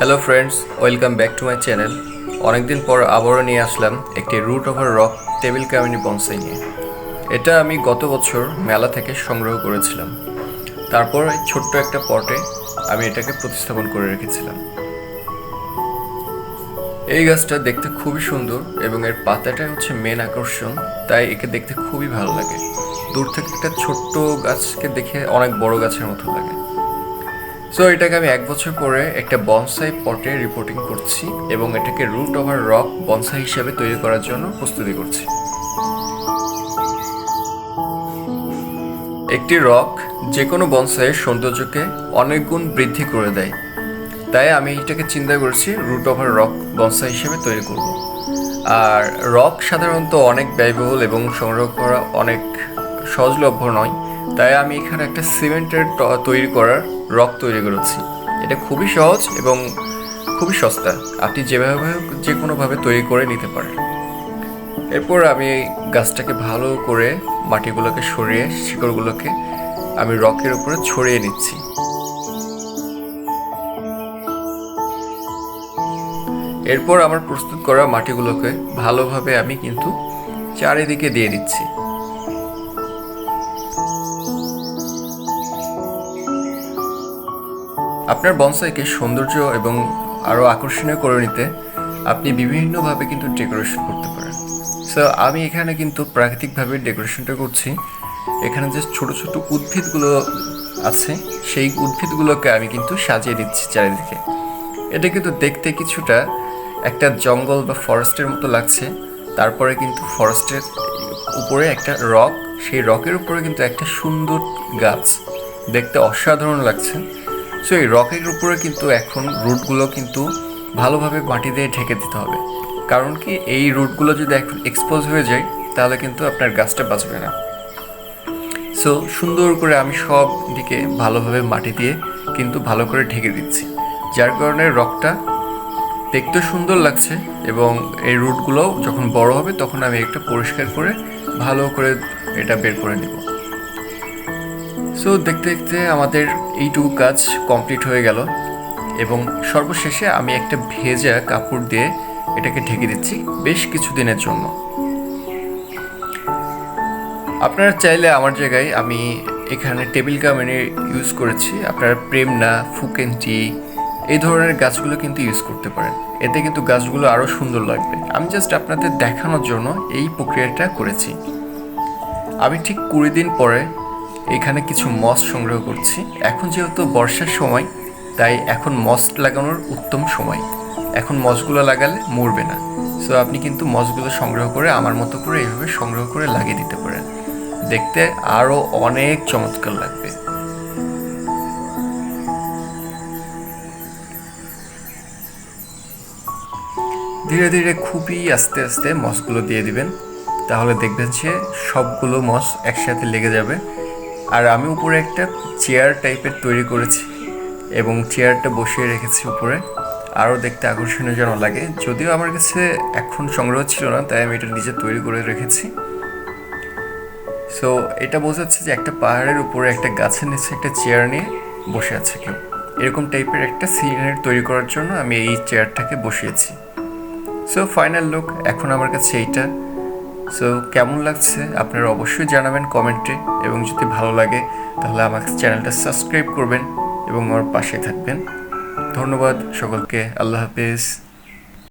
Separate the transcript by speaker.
Speaker 1: Hello friends welcome back to my channel অনেকদিন পর আবারও নিয়ে আসলাম একটি রুট ওভার রক টেবিল কামিনি বনসাই নিয়ে। এটা আমি গত বছর মেলা থেকে সংগ্রহ করেছিলাম। তারপর ছোট্ট একটা পটে আমি এটাকে প্রতিস্থাপন করে রেখেছিলাম। এই গাছটা দেখতে খুবই সুন্দর এবং এর পাতাটা হচ্ছে মেন আকর্ষণ, তাই একে দেখতে খুবই ভালো লাগে। দূর থেকে একটা ছোট্ট গাছকে দেখে অনেক বড় গাছের মতো লাগে। সো এটাকে আমি এক বছর পরে একটা বনসাই পটে রিপোর্টিং করছি এবং এটাকে রুট ওভার রক বনসাই হিসাবে তৈরি করার জন্য প্রস্তুতি করছি। একটি রক যে কোনো বনসাইয়ের সৌন্দর্যকে অনেক গুণ বৃদ্ধি করে দেয়। তাই আমি এটাকে চিন্তা করছি রুট ওভার রক বনসাই হিসেবে তৈরি করব। আর রক সাধারণত অনেক ব্যয়বহুল এবং সংগ্রহ করা অনেক সহজলভ্য নয়। তাই আমি এখানে একটা সিমেন্টের তৈরি করার রক তৈরি করেছি। এটা খুবই সহজ এবং খুবই সস্তা। আপনি যেভাবে যে কোনোভাবে তৈরি করে নিতে পারেন। এরপর আমি এই গাছটাকে ভালো করে মাটিগুলোকে সরিয়ে, শিকড়গুলোকে আমি রকের উপরে ছড়িয়ে নিচ্ছি। এরপর আমার প্রস্তুত করা মাটিগুলোকে ভালোভাবে আমি কিন্তু চারিদিকে দিয়ে দিচ্ছি। আপনার বনসাইকে সৌন্দর্য এবং আরও আকর্ষণীয় করে নিতে আপনি বিভিন্নভাবে কিন্তু ডেকোরেশন করতে পারেন। সো আমি এখানে কিন্তু প্রাকৃতিকভাবে ডেকোরেশনটা করছি। এখানে যে ছোট ছোট উদ্ভিদগুলো আছে, সেই উদ্ভিদগুলোকে আমি কিন্তু সাজিয়ে দিচ্ছি চারিদিকে। এটা কিন্তু দেখতে কিছুটা একটা জঙ্গল বা ফরেস্টের মতো লাগছে। তারপরে কিন্তু ফরেস্টের উপরে একটা রক সেই রকের উপরে কিন্তু একটা সুন্দর গাছ। দেখতে অসাধারণ লাগছে। সো এই রকের উপরে কিন্তু এখন রুটগুলো কিন্তু ভালোভাবে মাটি দিয়ে ঢেকে দিতে হবে। কারণ কি, এই রুটগুলো যদি এখন এক্সপোজ হয়ে যায়, তাহলে কিন্তু আপনার গাছটা বাঁচবে না। সো সুন্দর করে আমি সব দিকে ভালোভাবে মাটি দিয়ে কিন্তু ভালো করে ঢেকে দিচ্ছি। যার কারণে রকটা দেখতে সুন্দর লাগছে এবং এই রুটগুলো যখন বড় হবে, তখন আমি একটা পরিষ্কার করে ভালো করে এটা বের করে নেব। সো দেখতে দেখতে আমাদের এইটুকু কাজ কমপ্লিট হয়ে গেল এবং সর্বশেষে আমি একটা ভেজা কাপড় দিয়ে এটাকে ঢেকে দিচ্ছি বেশ কিছু দিনের জন্য। আপনারা চাইলে আমার জায়গায় আমি এখানে টেবিল কামিনি ইউজ করেছি। আপনারা প্রেমনা, ফুকেন্টি এই ধরনের গাছগুলো কিন্তু ইউজ করতে পারেন। এতে কিন্তু গাছগুলো আরও সুন্দর লাগবে। আমি জাস্ট আপনাদের দেখানোর জন্য এই প্রক্রিয়াটা করেছি। আমি ঠিক কুড়ি দিন পরে এখানে কিছু মস সংগ্রহ করছি। এখন যেহেতু বর্ষার সময়, তাই এখন মস লাগানোর উত্তম সময়। এখন মসগুলো লাগালে মরবে না। সো আপনি কিন্তু মসগুলো সংগ্রহ করে আমার মতো করে এইভাবে সংগ্রহ করে লাগিয়ে দিতে পারেন। দেখতে আরও অনেক চমৎকার লাগবে। ধীরে ধীরে খুবই আস্তে আস্তে মসগুলো দিয়ে দিবেন। তাহলে দেখবেন যে সবগুলো মস একসাথে লেগে যাবে। আর আমি উপরে একটা চেয়ার টাইপের তৈরি করেছি এবং চেয়ারটা বসিয়ে রেখেছি উপরে। আরও দেখতে আকর্ষণীয় যেন লাগে। যদিও আমার কাছে এখন সংগ্রহ ছিল না, তাই আমি এটা নিজে তৈরি করে রেখেছি। সো এটা বোঝাচ্ছে যে একটা পাহাড়ের উপরে একটা গাছের নিচে একটা চেয়ার নিয়ে বসে আছে কেউ। এরকম টাইপের একটা সিনারি তৈরি করার জন্য আমি এই চেয়ারটাকে বসিয়েছি। সো ফাইনাল লুক এখন আমার কাছে এইটা সো কেমন লাগছে? আপনারা অবশ্যই জানাবেন কমেন্টে। এবং যদি ভালো লাগে, তাহলে আমার চ্যানেলটা সাবস্ক্রাইব করবেন এবং আমার পাশে থাকবেন। ধন্যবাদ সকলকে। আল্লাহ হাফেজ।